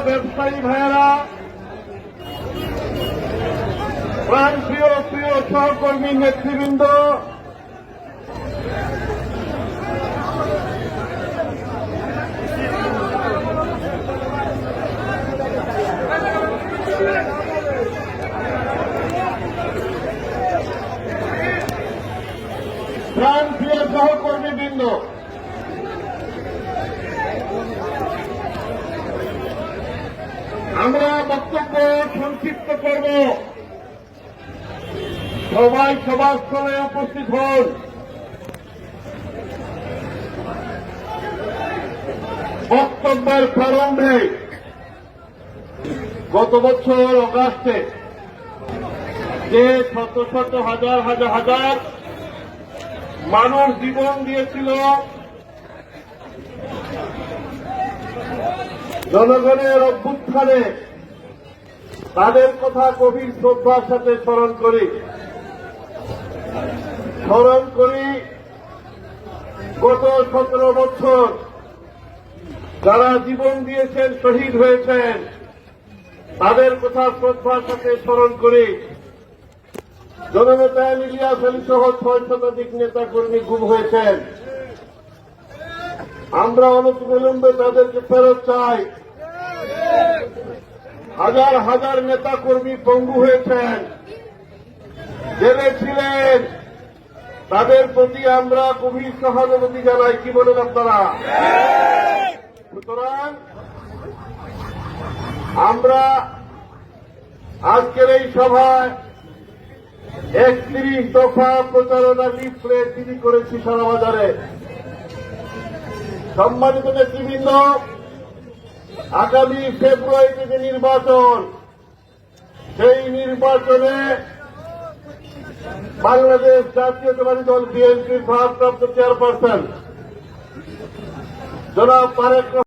ব্যবসায়ী ভাইয়েরা প্রাণ প্রিয় প্রিয় সহকর্মী নেতৃবৃন্দ প্রাণ প্রিয় আমরা বক্তব্য সংক্ষিপ্ত করব। সবাই সভাস্থলে উপস্থিত হন। বক্তব্যের প্রারম্ভে গত বছর অগাস্টে যে শত শত হাজার হাজার হাজার মানুষ জীবন দিয়েছিল, জনগণের অভ্যুত্থানে তাদের কথা গভীর শ্রদ্ধার সাথে স্মরণ করি। স্মরণ করি গত সতেরো বছর যারা জীবন দিয়েছেন, শহীদ হয়েছেন, তাদের কথা শ্রদ্ধার সাথে স্মরণ করি। জননেতা ইলিয়াস আলী সহ ছয় শতাধিক নেতা কর্মী গুম হয়েছেন। আমরা অনতিবিলম্বে তাদেরকে ফেরত চাই। হাজার হাজার নেতা কর্মী পঙ্গু হয়েছেন। জেলে ছিলেন। তাদের প্রতি আমরা গভীর সহানুভূতি জানাই, কি বলেন আপনারা? সুতরাং আমরা আজকের এই সভায় একত্রিশ দফা প্রচারণা লিফলেট তিনি করেছি সারা বাজারে। সম্মানিত নেতৃবৃন্দ আগামী ফেব্রুয়ারিতে যে নির্বাচন। সেই নির্বাচনে বাংলাদেশ জাতীয়তাবাদী দল বিএনপির ভারপ্রাপ্ত চেয়ারপারসন জনাব তারেক